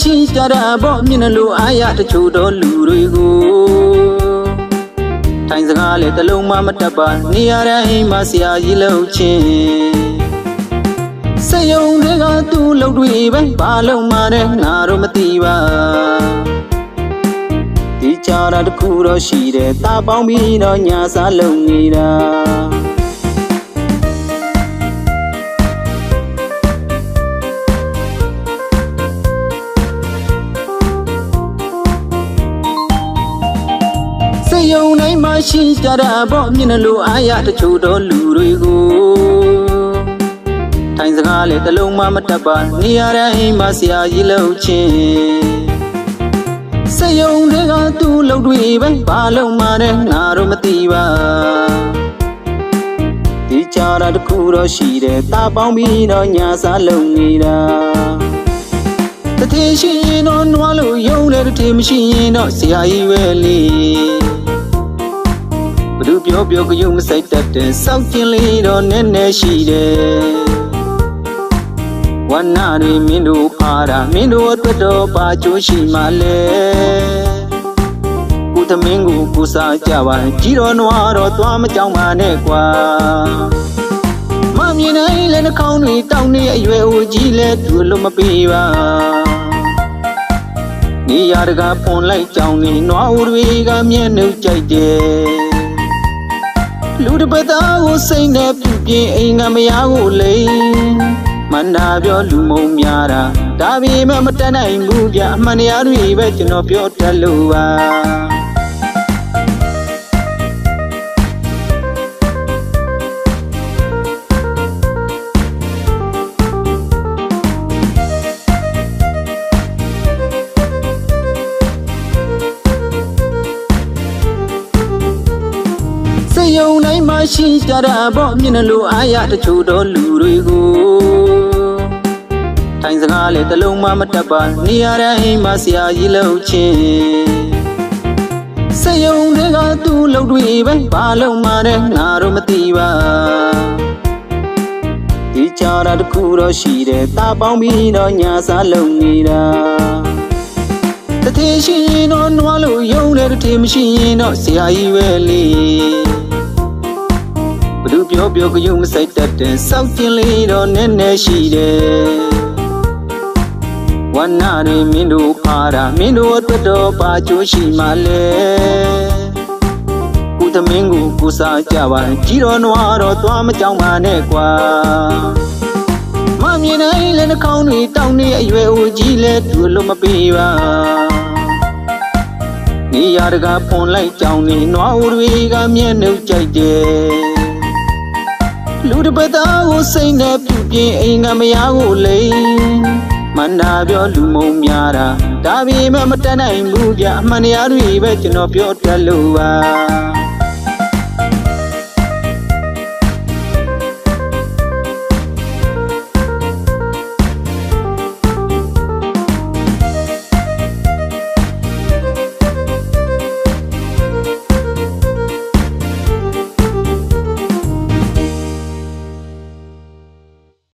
ရှိကြတာပေါ့မျက်နှာလိုအားရတချို့တော့လူတွေကိုထိုင်စကားလေတစ်လုံးမှမတတ်ပါနေရတဲ့အိမ်မှာဆရာကြီးလှုပ်ချင်းစက်ယုံတွေကသူ့လှုပ်တွေပဲဘာလုံးမှတဲ့ငါတို့မသိပါဒီကြတာတစ်ခုတော့ရှိတယ်တာပေါင်းပြီးတော့ညာစားလုံနေတာ က်ယုံတိုင်းမှာရှိကြတာပေါ့မျက်နှာလိုအားရတချို့တော့လူတွေကိုထိုင်စကားလေတစ်လုံးမှမတတ်ပါနေရတဲ့အိမ်မှာဆရာကြီးလှုပ်ချင်းစက်ယုံတွေကသူ့လှုပ်တွေပဲဘာလုံးမှတဲ့ငါတို့မသိပါဒီကြတာတစ်ခုတော့ရှိတယ်တာပေါင်းပြီးတော့ညာစားလုံနေတာတထေရှိရင်တော့နွားလို့ယုံတယ်တထေမရှိရင်တော့ဆရာကြီးပဲလေ ဘသူပြောပြောကယုံမဆိုင်တတ်တဲ့စောက်ကျင်လေးတော့နည်းနည်းရှိတယ်ဝန္နာတွေမင်းတို့ဖားတာမင်းတို့အတွက်တော့ပါချိုးရှိမှလဲကုသမင်းကိုပူစားကြပါကြီးတော်နွားတော့သွားမကြောက်ပါနဲ့ကွာမမြင်နိုင်လည်းနှာခေါင်းတွေတောင်းနေအရွယ်အိုကြီးလဲသူလို့မပေးပါနေရတကဖွန်လိုက်ကြောင်နေနွားဦးတွေကမျက်နှုတ်ကြိုက်တယ် လူတစ်ပတ်သားကိုစိတ်နဲ့ပြုပြင်အိမ်ကမယားကိုလိမ်မန္တာပြောလူမုံများတာဒါပေမဲ့မတတ်နိုင်ဘူးဗျအမှန်တရားတွေပဲကျွန်တော်ပြောတတ်လို့ပါ စက်ယုံတိုင်းမှာရှိကြတာပေါ့မျက်နှာလိုအားရတချို့တော့လူတွေကိုထိုင်စကားလေတစ်လုံးမှမတတ်ပါနေရတဲ့အိမ်မှာဆရာကြီးလှုပ်ချင်းစက်ယုံတွေကသူ့လှုပ်တွေပဲဘာလုံးမှတဲ့ငါတို့မသိပါဒီကြတာတစ်ခုတော့ရှိတယ်တာပေါင်းပြီးတော့ညာစားလုံနေတာတထေရှိရင်တော့နွားလို့ယုံတယ်တထေမရှိရင်တော့ဆရာကြီးပဲလေဘသူ ပြောပြောကယုံမဆိုင်တတ်တဲ့စောက်ကျင်လေးတော့နည်းနည်းရှိတယ်ဝန္နာတွေမင်းတို့ဖားတာမင်းတို့အတွက်တော့ပါချိုးရှိမှလဲကုသမင်းကိုကိုစားကြပါကြီးတော်နွားတော့သွားမကြောက်ပါနဲ့ကွာမမြင်နိုင်လည်းနှာခေါင်းတွေတောင်းနေအရွယ်အိုကြီးလဲသူလို့မပေးပါနေရတကဖွန်လိုက်ကြောင်နေနွားဦးတွေကမျက်နှုတ်ကြိုက်တယ် လူတစ်ပတ်သားကိုစိတ်နဲ့ပြုပြင်အိမ်ကမယားကိုလိမ်မန္တာပြောလူမုံများတာဒါပေမဲ့မတတ်နိုင်ဘူးဗျအမှန်တရားတွေပဲကျွန်တော်ပြောတတ်လို့ပါ